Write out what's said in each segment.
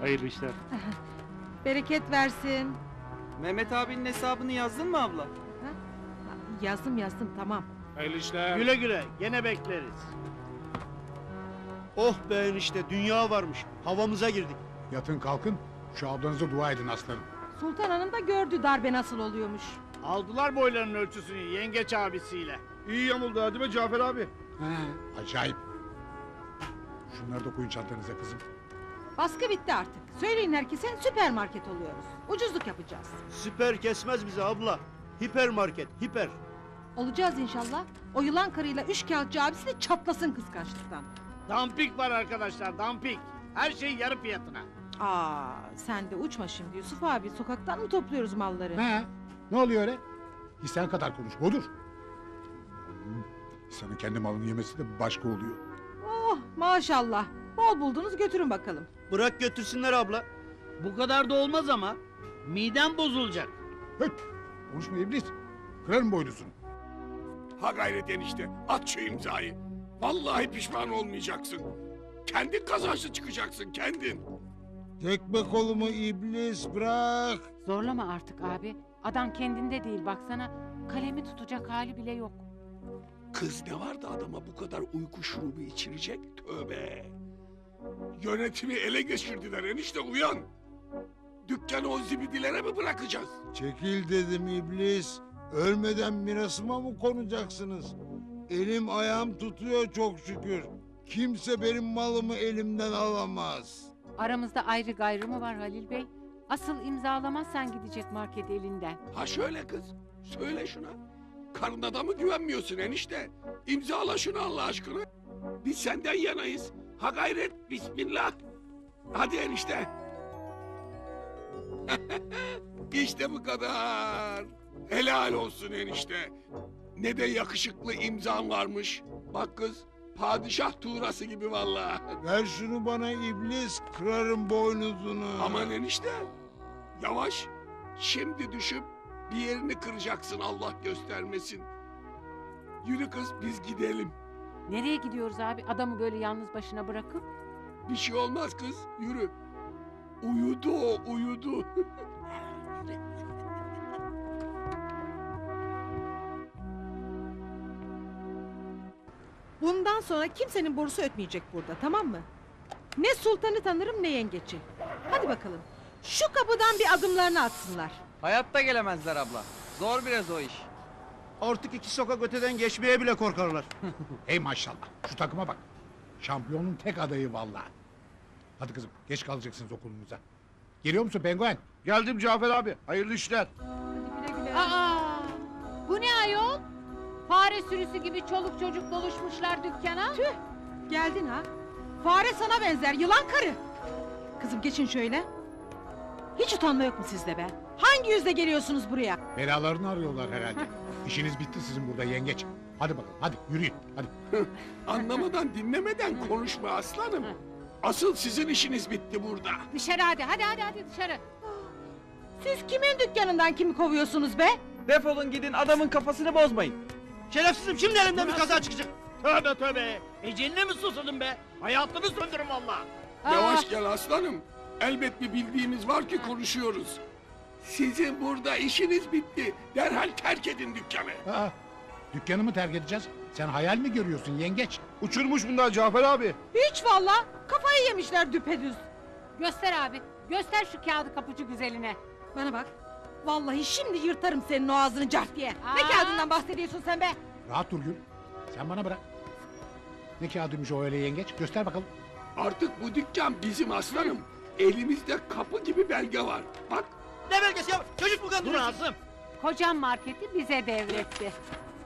Hayırlı işler. Bereket versin. Mehmet abinin hesabını yazdın mı abla? Ha, Yazdım yazdım tamam. Hayırlı işler. Güle güle. Gene bekleriz. Oh be enişte dünya varmış. Havamıza girdik. Yatın kalkın, şu ablanıza dua edin aslanım. Sultan Hanım da gördü darbe nasıl oluyormuş. Aldılar boylarının ölçüsünü yengeç abisiyle. İyi yamuldu hadi be Cafer abi. He, acayip. Şunları da koyun çantanıza kızım. Baskı bitti artık. Söyleyin herkese süpermarket oluyoruz. Ucuzluk yapacağız. Süper kesmez bizi abla. Hipermarket, hiper. Olacağız inşallah. O yılan karıyla üç kağıtçı abisi de çatlasın kıskançlıktan. Dampik var arkadaşlar, dampik. Her şey yarı fiyatına. Aa, sen de uçma şimdi Yusuf abi. Sokaktan mı topluyoruz malları? He, ne oluyor öyle? İsteyen kadar konuş. Hmm, İnsanın kendi malını yemesi de başka oluyor. Oh maşallah. Bol buldunuz götürün bakalım. Bırak götürsünler abla. Bu kadar da olmaz ama. Midem bozulacak. Höt, konuşma iblis. Kırarım boynuzunu. Ha gayret enişte at şu imzayı. Vallahi pişman olmayacaksın. Kendin kazançlı çıkacaksın kendin. Tekme kolumu iblis bırak. Zorlama artık abi. Adam kendinde değil baksana. Kalemi tutacak hali bile yok. Kız ne vardı adama bu kadar uyku şurubu içirecek? Tövbe. Yönetimi ele geçirdiler enişte uyan. Dükkanı o zibidilere mi bırakacağız? Çekil dedim iblis. Ölmeden mirasıma mı konacaksınız? Elim ayağım tutuyor çok şükür. Kimse benim malımı elimden alamaz. Aramızda ayrı gayrı mı var Halil Bey? Asıl imzalamazsan gidecek market elinden. Ha şöyle kız. Söyle şuna. Karına da mı güvenmiyorsun enişte? İmzala şunu Allah aşkına. Biz senden yanayız. Ha gayret bismillah. Hadi enişte. işte bu kadar. Helal olsun enişte. Ne de yakışıklı imzan varmış. Bak kız padişah tuğrası gibi vallahi. Ver şunu bana iblis kırarım boynuzunu. Aman enişte. Yavaş. Şimdi düşüp bir yerini kıracaksın Allah göstermesin. Yürü kız biz gidelim. Nereye gidiyoruz abi? Adamı böyle yalnız başına bırakıp? Bir şey olmaz kız. Yürü. Uyudu o uyudu. Bundan sonra kimsenin borusu ötmeyecek burada tamam mı? Ne sultanı tanırım ne yengeci. Hadi bakalım. Şu kapıdan bir adımlarını atsınlar. Hayatta gelemezler abla. Zor biraz o iş. Artık iki sokak öteden geçmeye bile korkarlar. Hey maşallah, şu takıma bak. Şampiyonun tek adayı vallahi. Hadi kızım, geç kalacaksınız okulunuza. Geliyor musun penguen? Geldim Cafer abi. Hayırlı işler. Güle güle. Aa! Bu ne ayol? Fare sürüsü gibi çoluk çocuk doluşmuşlar dükkana. Tüh, geldin ha. Fare sana benzer yılan karı. Kızım geçin şöyle. Hiç utanma yok mu sizde be? Hangi yüzle geliyorsunuz buraya? Belalarını arıyorlar herhalde. İşiniz bitti sizin burada yengeç. Hadi bakalım, hadi yürüyün, hadi. Anlamadan dinlemeden konuşma aslanım. Asıl sizin işiniz bitti burada. Dışarı hadi hadi hadi hadi dışarı. Siz kimin dükkanından kimi kovuyorsunuz be? Defolun gidin adamın kafasını bozmayın. Şerefsizim şimdi elimden bir kaza çıkacak. Tövbe tövbe. Eceline mi susadın be? Hayatını söndürürüm valla. Yavaş gel aslanım. Elbet bir bildiğimiz var ki konuşuyoruz. Sizin burada işiniz bitti. Derhal terk edin dükkanı. Aa, dükkanımı terk edeceğiz. Sen hayal mi görüyorsun yengeç? Uçurmuş bunlar Cafer abi. Hiç valla. Kafayı yemişler düpedüz. Göster abi. Göster şu kağıdı kapıcı güzeline. Bana bak. Vallahi şimdi yırtarım senin o ağzını cart diye. Ne Aa! kağıdından bahsediyorsun sen be? Rahat dur Gül. Sen bana bırak. Ne kağıdıymış o öyle yengeç? Göster bakalım. Artık bu dükkan bizim aslanım. Elimizde kapı gibi belge var. Bak Ne belgesi ya? Çocuk mu kandırıyorsun? Dur Asım. Kocam marketi bize devretti.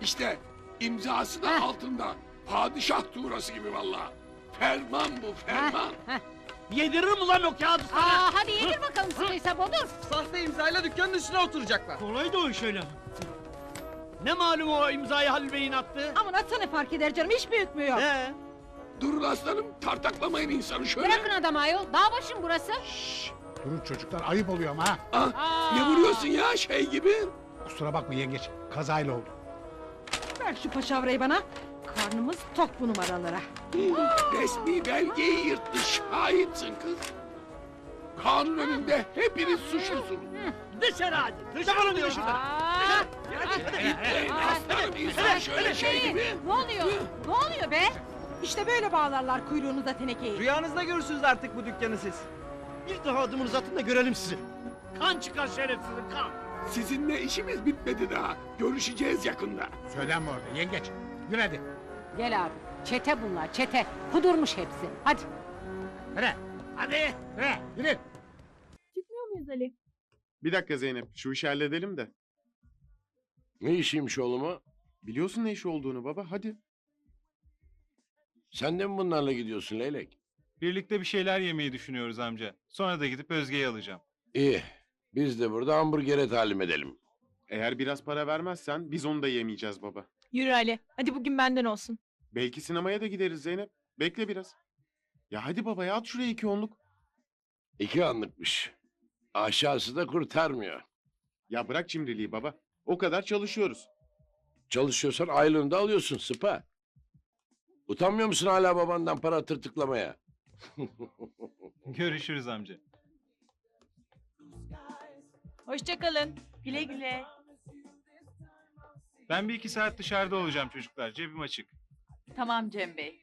işte imzası da Heh. altında. Padişah tuğrası gibi vallahi. Ferman bu ferman. Yediririm ulan o kağıdı sana. Aa hadi yedir bakalım sıkıysa bodur. Sahte imzayla dükkanın üstüne oturacaklar. Kolay da o iş öyle. Ne malum o imzayı Halil Bey'in attı? Aman atsa ne fark eder canım hiç büyütmüyor. He. Durun aslanım tartaklamayın insanı şöyle. Bırakın adamı ayol. Dağ başım burası. Durun çocuklar ayıp oluyor ama ha. Ah, Aa. ne vuruyorsun ya şey gibi? Kusura bakma yengeç. Kazayla oldu. Ver şu paşavrayı bana. Karnımız tok bu numaralara. Resmi belgeyi yırttı şahitsin kız. Kanun önünde hepiniz suçlusunuz. Dışarı hadi. Dışarı. Aa, Gitmeyin aslanım insan şöyle şey gibi. ne oluyor? Ne oluyor be? İşte böyle bağlarlar kuyruğunuza tenekeyi. Rüyanızda görürsünüz artık bu dükkanı siz. Bir daha adımınızı atın da görelim sizi. Kan çıkar şerefsizin kan. Sizinle işimiz bitmedi daha. Görüşeceğiz yakında. Söylenme orada yengeç. Yürü hadi. Gel abi. Çete bunlar çete. Kudurmuş hepsi. Hadi. Yürü. Hadi. Yürü. Yürü. Bir dakika Zeynep, şu işi halledelim de. Ne işiymiş oğlum o? Biliyorsun ne iş olduğunu baba, hadi. Sen de mi bunlarla gidiyorsun Leylek? Birlikte bir şeyler yemeyi düşünüyoruz amca. Sonra da gidip Özge'yi alacağım. İyi. Biz de burada hamburgere talim edelim. Eğer biraz para vermezsen biz onu da yemeyeceğiz baba. Yürü Ali. Hadi bugün benden olsun. Belki sinemaya da gideriz Zeynep. Bekle biraz. Ya hadi baba ya at şuraya iki onluk. İki anlıkmış. Aşağısı da kurtarmıyor. Ya bırak cimriliği baba. O kadar çalışıyoruz. Çalışıyorsan aylığını da alıyorsun sıpa. Utanmıyor musun hala babandan para tırtıklamaya? Görüşürüz amca. Hoşçakalın. Güle güle. Ben bir iki saat dışarıda olacağım çocuklar. Cebim açık. Tamam Cem Bey.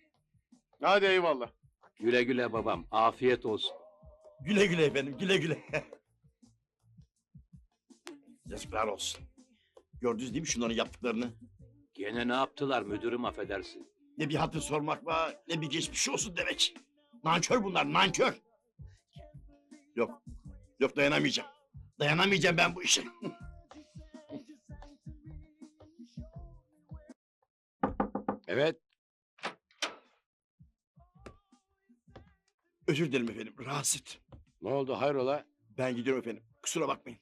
Hadi eyvallah. Güle güle babam. Afiyet olsun. Güle güle efendim güle güle. Yazıklar olsun. Gördünüz değil mi şunların yaptıklarını? Gene ne yaptılar müdürüm affedersin. Ne bir hatır sormak var ne bir geçmiş olsun demek. Nankör bunlar nankör. Yok. Yok dayanamayacağım. Dayanamayacağım ben bu işe. Evet. Özür dilerim efendim rahatsız ettim. Ne oldu hayrola? Ben gidiyorum efendim. Kusura bakmayın.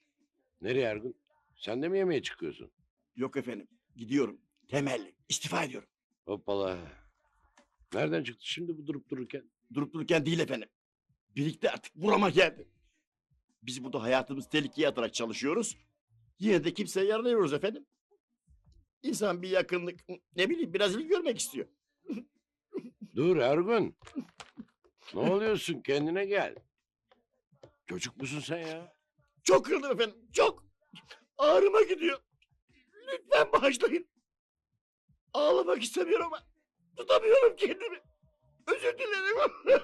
Nereye Ergun? Sen de mi yemeğe çıkıyorsun? Yok efendim. Gidiyorum. Temelli. istifa ediyorum. Hoppala. Nereden çıktı şimdi bu durup dururken? Durup dururken değil efendim. Birlikte artık burama geldi. Biz burada hayatımızı tehlikeye atarak çalışıyoruz. Yine de kimseye yaranıyoruz efendim. İnsan bir yakınlık, ne bileyim biraz ilgi görmek istiyor. Dur Ergun. ne oluyorsun kendine gel. Çocuk musun sen ya? Çok kırıldım efendim, çok. Ağrıma gidiyor. Lütfen bağışlayın. Ağlamak istemiyorum ama tutamıyorum kendimi. Özür dilerim.